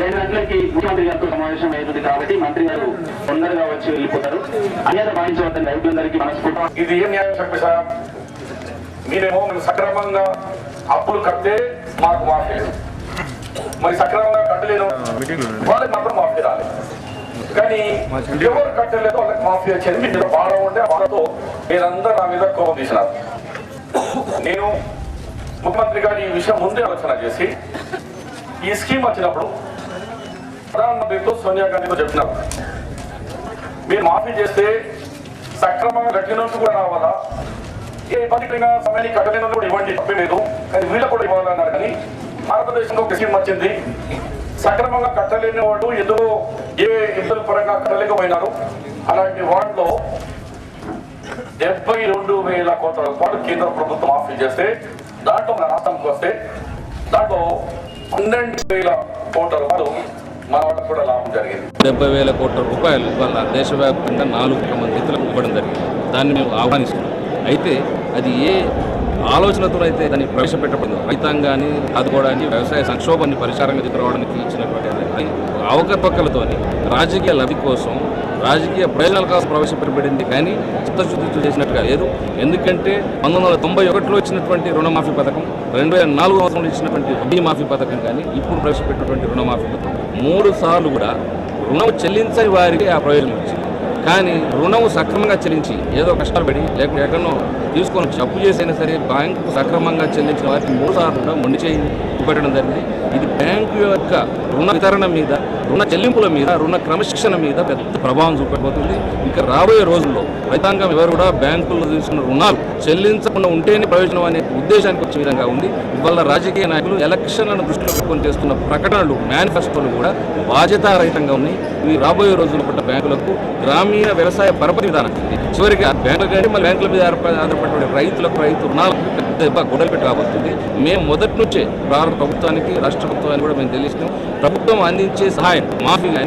రెండు గంటలకి ముఖ్యమంత్రి గారితో సమావేశం అవుతుంది కాబట్టి మంత్రి గారు తొందరగా వచ్చి వెళ్ళిపోతారు. అన్యత భావించవద్దని రైతులందరికీ మనస్ఫూర్తి. ఇది ఏం న్యాయం చెప్పి సార్? మీరేమో సక్రమంగా అప్పులు కట్టే మాకు మాఫీ మరి సక్రమంగా కట్టలేను. వాళ్ళకి మాత్రం మాఫీ రాలి కానీ ఎవరు కట్టలేదు వాళ్ళకి మాఫీ వచ్చేది మీరు బాధ ఉంటే వాళ్ళతో మీరందరూ నా మీద కోపం తీసినారు. నేను ముఖ్యమంత్రి గారు ఈ విషయం ముందే ఆలోచన చేసి ఈ స్కీమ్ వచ్చినప్పుడు ప్రధానమంత్రితో సోనియా గాంధీతో చెప్పినారు. మీరు మాఫీ చేస్తే సక్రమంగా కట్టినట్టు కూడా రావాలా? ఏ ఇబ్బందికరంగా సమయానికి కట్టలేని కూడా ఇవ్వండి తప్పలేదు కానీ వీళ్ళకు కూడా ఇవ్వాలన్నారు. కానీ భారతదేశంలో ఒక స్కీమ్ వచ్చింది. సక్రమంగా కట్టలేని వాడు ఎందుకు ఏ ఇబ్బందుల పరంగా కట్టలేకపోయినారు? అలాంటి వాటిలో డెబ్బై రెండు వేల కోట్ల రూపాయలు కేంద్ర ప్రభుత్వం మాఫీ చేస్తే దాంట్లో మన రాష్ట్రానికి వస్తే దాంట్లో పన్నెండు వేల కోట్ల రూపాయలు మన కూడా లాభం జరిగింది. డెబ్బై వేల కోట్ల రూపాయలు ఇవాళ దేశవ్యాప్తంగా నాలుగు మంది ఇవ్వడం జరిగింది. దాన్ని మేము ఆహ్వానిస్తున్నాం. అయితే అది ఏ ఆలోచనతో అయితే దాన్ని ప్రవేశపెట్టబడింది రైతాంగాన్ని ఆదుకోవడానికి వ్యవసాయ సంక్షోభాన్ని పరిష్కారంగా తీసుకురావడానికి ఇచ్చినటువంటి అవకపక్కలతోని రాజకీయ లబ్ధి కోసం రాజకీయ ప్రయోజనాల కోసం ప్రవేశపెట్టబడింది కానీ చిత్తశుద్ధి చేసినట్టుగా లేదు. ఎందుకంటే పంతొమ్మిది వందల తొంభై ఒకటిలో ఇచ్చినటువంటి రుణమాఫీ పథకం రెండు వేల నాలుగు సంవత్సరంలో ఇచ్చినటువంటి వడ్డీ మాఫీ పథకం కానీ ఇప్పుడు ప్రవేశపెట్టినటువంటి రుణమాఫీ పథకం మూడు సార్లు కూడా రుణం చెల్లించని వారికి ఆ ప్రయోజనం వచ్చింది. కానీ రుణం సక్రమంగా చెల్లించి ఏదో కష్టాలు పడి లేకుంటే ఎక్కడో తీసుకొని వచ్చి అప్పు చేసైనా సరే బ్యాంకు సక్రమంగా చెల్లించిన వారికి మూడు సార్లు కూడా మొండి చేయింది పెట్టడం జరిగింది. ఇది బ్యాంకు యొక్క రుణ వితరణ మీద రుణ చెల్లింపుల మీద రుణ క్రమశిక్షణ మీద పెద్ద ప్రభావం చూపబోతుంది. ఇంకా రాబోయే రోజుల్లో రైతాంగం ఎవరు కూడా బ్యాంకుల్లో తీసుకున్న రుణాలు చెల్లించకుండా ఉంటేనే ప్రయోజనం అనే ఉద్దేశానికి వచ్చే విధంగా ఉంది. ఇవాళ రాజకీయ నాయకులు ఎలక్షన్లను దృష్టిలో పెట్టుకొని చేస్తున్న ప్రకటనలు మేనిఫెస్టోలు కూడా బాధ్యతారహితంగా ఉన్నాయి. ఇవి రాబోయే రోజుల్లో పడ్డ బ్యాంకులకు గ్రామీణ వ్యవసాయ పరపతి విధానం. చివరికి ఆ బ్యాంకులు కానీ మళ్ళీ బ్యాంకుల మీద ఆధారపడి రైతులకు రైతు రుణాలు దెబ్బ గొడవలు పెట్టి రాబోతుంది. మేము మొదటి నుంచే ప్రారంభ ప్రభుత్వానికి రాష్ట్ర ప్రభుత్వానికి కూడా మేము తెలిసినాం ప్రభుత్వం అందించే సహాయం మాఫీ